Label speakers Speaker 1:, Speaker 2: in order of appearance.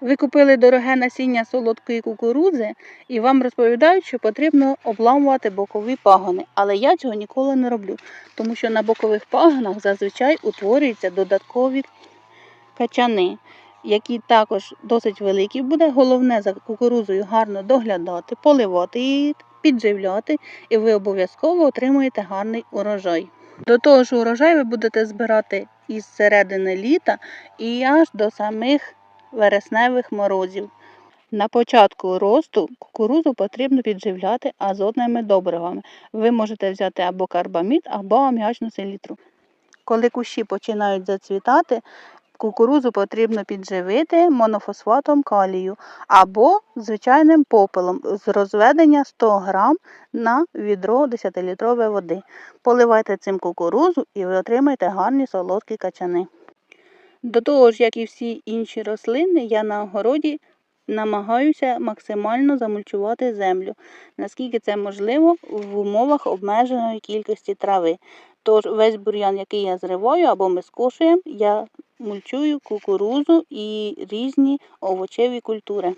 Speaker 1: Ви купили дороге насіння солодкої кукурудзи і вам розповідають, що потрібно обламувати бокові пагони. Але я цього ніколи не роблю, тому що на бокових пагонах зазвичай утворюються додаткові качани, які також досить великі буде. Головне за кукурудзою гарно доглядати, поливати її, підживляти, і ви обов'язково отримуєте гарний урожай. До того ж, урожай ви будете збирати із середини літа і аж до самих вересневих морозів. На початку росту кукурудзу потрібно підживляти азотними добривами. Ви можете взяти або карбамід, або аміачну селітру. Коли кущі починають зацвітати, кукурудзу потрібно підживити монофосфатом калію або звичайним попелом з розведення 100 грам на відро 10-літрової води. Поливайте цим кукурудзу і ви отримаєте гарні солодкі качани. До того ж, як і всі інші рослини, я на огороді намагаюся максимально замульчувати землю, наскільки це можливо в умовах обмеженої кількості трави. Тож весь бур'ян, який я зриваю або ми скошуємо, я мульчую кукурузу і різні овочеві культури.